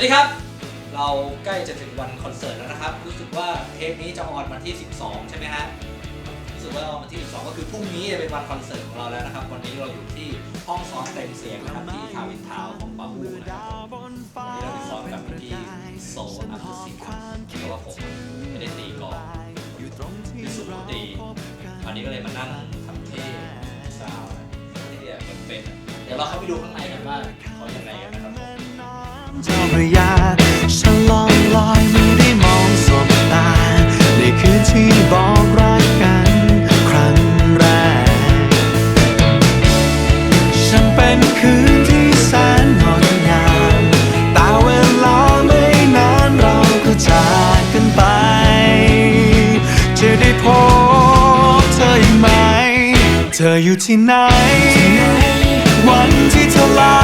วัสดีครับ เราใกล้จะถึงวันคอนเสิร์ตแล้วนะครับ รู้สึกว่าเทปนี้จะออนวันที่ 12 ใช่ไหมฮะรู้สึกว่าออนวันที่ 12 ก็คือพรุ่งนี้จะเป็นวันคอนเสิร์ตของเราแล้วนะครับ วันนี้เราอยู่ที่ห้องซ้อมเต็มเสียงนะครับที่ทาวินทาวของปาฮูนะครับวันนี้เราไปซ้อมกับพี่โซอัพสิกเพราะว่าผมไม่ได้ตีกลองพี่สุดตีวันนี้ก็เลยมานั่งทำเท่ซาวด์ที่แบบเป็นเดี๋ยวเราเข้าไปดูข้างในกันว่าเขายังไงกันนะครับ เจ้าพระยาฉันลองลอยไม่ได้มองสบตาในคืนที่บอกรักกันครั้งแรก ฉันเป็นคืนที่แสนงดงามแต่เวลาไม่นานเราก็จากกันไป จะได้พบเธออีกไหม เธออยู่ที่ไหน วันที่เธอลา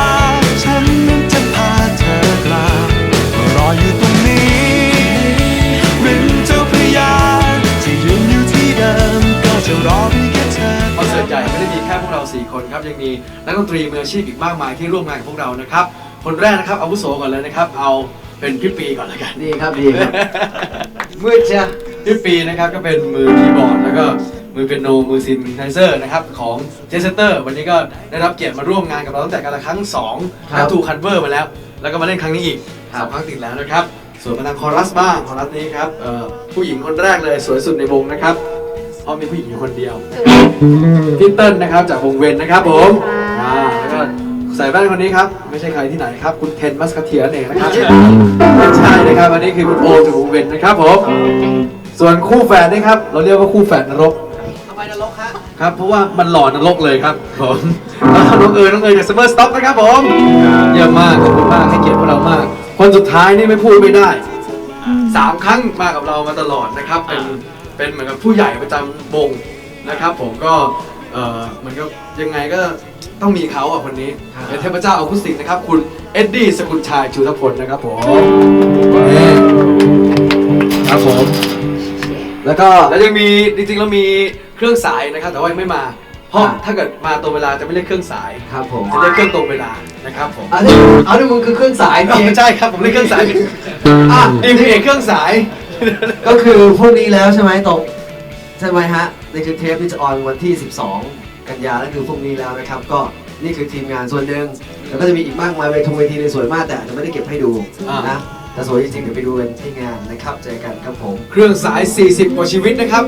คนครับยังมีนักดนตรีมืออาชีพอีกมากมายที่ร่วมงานกับพวกเรานะครับ คนแรกนะครับอาวุโสก่อนเลยนะครับ เอาเป็นพี่ปีก่อนเลยกันดีครับดีครับมืดจ้ะพี่ปีนะครับก็เป็นมือคีย์บอร์ดแล้วก็มือเปียโนมือซินไทเซอร์นะครับของเจสเตอร์วันนี้ก็ได้รับเกียรติมาร่วมงานกับเราตั้งแต่การละครั้ง2และถูกคันเวอร์มาแล้ว แล้วก็มาเล่นครั้งนี้อีกสามครั้งติดแล้วนะครับส่วนมาทางคอรัสบ้างคอรัสนี้ครับเอ่อผู้หญิงคนแรกเลยสวยสุดในวงนะครับ เพราะมีผู้หญิงอยู่คนเดียวพี่เติ้ลนะครับจากวงเวนนะครับผมอ่าแล้วก็ใส่แว่นคนนี้ครับ ไม่ใช่ใครที่ไหนครับ คุณเทนมัสคาเทียนั่นเองนะครับไม่ใช่นะครับอันนี้คือคุณโอมจากวงเวนนะครับผมส่วนคู่แฝดนี่ครับ เราเรียกว่าคู่แฝดนรกทำไมนรกฮะครับเพราะว่ามันหล่อนรกเลยครับผมแล้วน้องเอ๋ยน้องเอ๋ยจากเซมเมอร์สต็อกนะครับผมเยี่ยมมากขอบคุณมากให้เกียรติพวกเรามาก คนสุดท้ายนี่ไม่พูดไม่ได้สามครั้งมากับเรามาตลอดนะครับเป็น เป็นเหมือนกับผู้ใหญ่ประจำวงนะครับ ผมก็เออเหมือนกับยังไงก็ต้องมีเขาอะคนนี้เป็นเทพเจ้าอะคูสติกนะครับ คุณเอ็ดดี้สกุลชัยชูทพลนะครับผมนี่ครับผมแล้วก็แล้วยังมีจริงๆแล้วมีเครื่องสายนะครับ แต่ว่ายังไม่มาเพราะถ้าเกิดมาตรงเวลาจะไม่เรียกเครื่องสายครับผมจะเรียกเครื่องตรงเวลานะครับผมอันนี้เอาที่มึงคือเครื่องสายอ๋อพี่ไม่ใช่ครับผมเรียกเครื่องสายผิดอะนี่คือเอกเครื่องสาย ก็คือพรุ่งนี้แล้วใช่ไหมตกใช่ไหมฮะนี่คือเทปที่จะออนวันที่ 12 กันยานั่นคือพรุ่งนี้แล้วนะครับ ก็นี่คือทีมงานส่วนหนึ่งแล้วก็จะมีอีกมากมายเวทีเวทีในยสวยมากแต่อาจจะไม่ได้เก็บให้ดูอ่าน นะแต่สวยจริงๆเดี๋ยวไปดูกันที่งานนะครับเจอกันครับผม เครื่องสาย 40 กว่าชีวิตนะครับ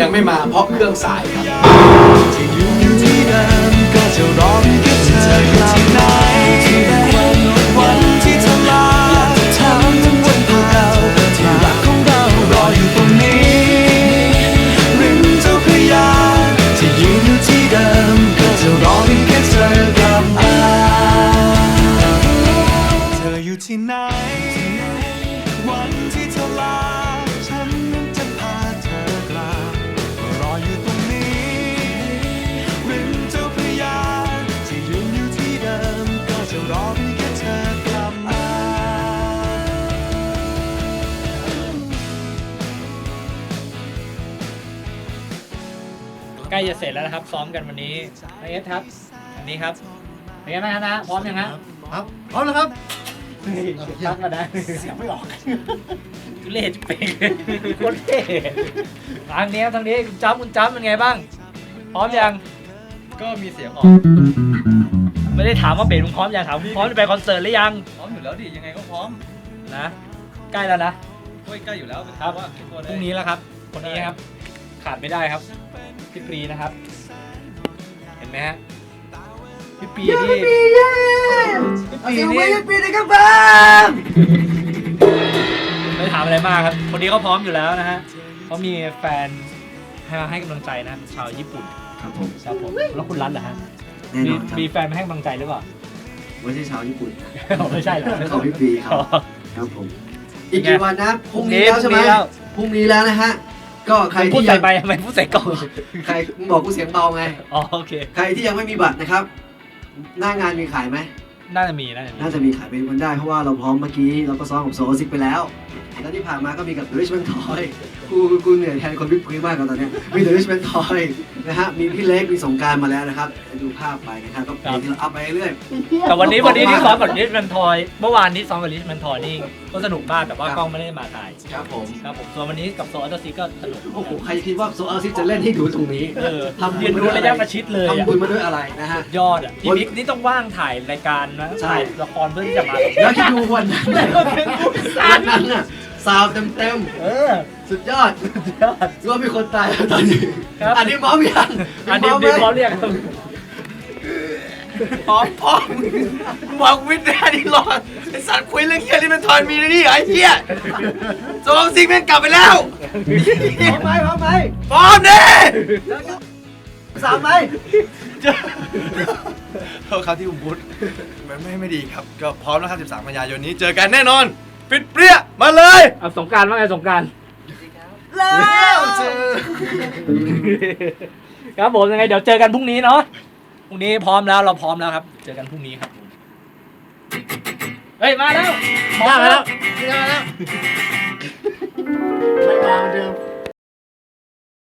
ยังไม่มาเพราะเครื่องสายครับที่ยืนอยู่ที่เดิมก็จะรอเพียงแค่เธอกลับไหนวัน ใกล้จะเสร็จแล้วนะครับ ซ้อมกันวันนี้นายเอสครับอันนี้ครับเป็นไงบ้างครับนะพร้อมยังฮะครับพร้อมแล้วครับตั้งมาได้เสียงไม่ออกทุเล่จะเป็นโคตรเท่ทางนี้ครับทางนี้คุณจ้ำคุณจ้ำเป็นไงบ้าง พร้อมยัง ก็มีเสียงออก ไม่ได้ถามว่าเบสมึงพร้อมยังถามพร้อมจะไปคอนเสิร์ตหรือยัง พร้อมอยู่แล้วดิยังไงก็พร้อมนะ ใกล้แล้วนะโอ้ยใกล้อยู่แล้วเป็นครับว่าเป็นตัวพได้รุ่งนี้แล้วครับคนนี้ครับ ขาดไม่ได้ครับ พี่ปรีนะครับ เห็นไหมฮะพี่ปรีนี่พี่ปรีนี่ปีนะครับผมไม่ถามอะไรมากครับ คนนี้เขาพร้อมอยู่แล้วนะฮะเขามีแฟนให้มาให้กำลังใจนะชาวญี่ปุ่นครับผมครับผมแล้วคุณรัตเหรอฮะแน่มีนอนครับมีแฟนมาให้กำลังใจหรือเปล่า ไม่ใช่ชาวญี่ปุ่นไม่ใช่เหรอ ของพี่ปีครับอ๋อครับผม อีกกี่วันนะพรุ่งนี้แล้วใช่ไหมพรุ่งนี้แล้วพรุ่งนี้แล้วนะฮะ ก็ใครพูดที่ใส่ยังไปทำไมพูดใส่กล้องใครมึงบอกกูเสียงเบาไง อ๋อโอเค ใครที่ยังไม่มีบัตรนะครับ หน้างานมีขายไหม น่าจะมีน่าจะมีน่าจะมีขายเป็นวันได้เพราะว่าเราพร้อมเมื่อกี้ เราก็ซ้อมกับโซซิกไปแล้ว แล้วที่ผ่านมาก็มีกับ The Richmond Toy กูกูเหนื่อยแทนคนวิปครีมมากกว่าตอนเนี้ยมี The Richmond Toy นะฮะมีพี่เล็กมีสงกรารมาแล้วนะครับดูภาพไปนะครับก็ครับมีที่เราอัพไปเรื่อย แต่วันนี้วันนี้ที่ซ้อมกับลิชแมนทอย เมื่อวานที่ซ้อมกับลิชแมนทอยนี่ก็สนุกมากแต่ว่าครับ กล้องไม่ได้มาถ่ายครับผมครับผมส่วนวันนี้กับโซอัลเตอร์ซีก็สนุกโอ้โหใครคิดว่าโซอาซิจะเล่นให้ดูตรงนี้เออทำบุเรียญนมารู้ด้วยระยะประชิดเลยอะทำบุญมาด้วยอะไรนะฮะ ยอดอะพี่บิ๊กนี่ต้องว่างถ่ายรายการนะใช่ ถ่ายละครเพื่อที่จะมาแล้วคิดดูวันนั้นน่ะวันนั้นน่ะ ซาวเต็มเต็มเออๆสุดยอดยอด รู้ว่ามีคนตายแล้วตอนนี้ครับ อันนี้มอมยังอันนี้มไหมบิ๊กเขาเรียกครับพร้อมพร้อมบอกวิทย์ได้นี่รอดไอสัตว์คุยเรื่องเฮียนี่มันทอนมีนี่ไอ้เฮียโซงซิงแม่งกลับไปแล้วพร้อมไหมพร้อมไหมพร้อมดิสามไหมโทษครับที่ผมพูดมันไม่ไม่ดีครับ ก็พร้อมแล้วครับ 13 กันยายนนี้เจอกันแน่นอน ฟิตเปรี้ยมาเลยเอาสงการว่าไงสงการ แล้วเจอครับผมยังไงเดี๋ยวเจอกันพรุ่งนี้เนาะพรุ่งนี้พร้อมแล้วเราพร้อมแล้วครับ เจอกันพรุ่งนี้ครับเฮ้ยมาแล้ว ได้มาแล้ว ได้มาแล้ว ไม่มาเเดิม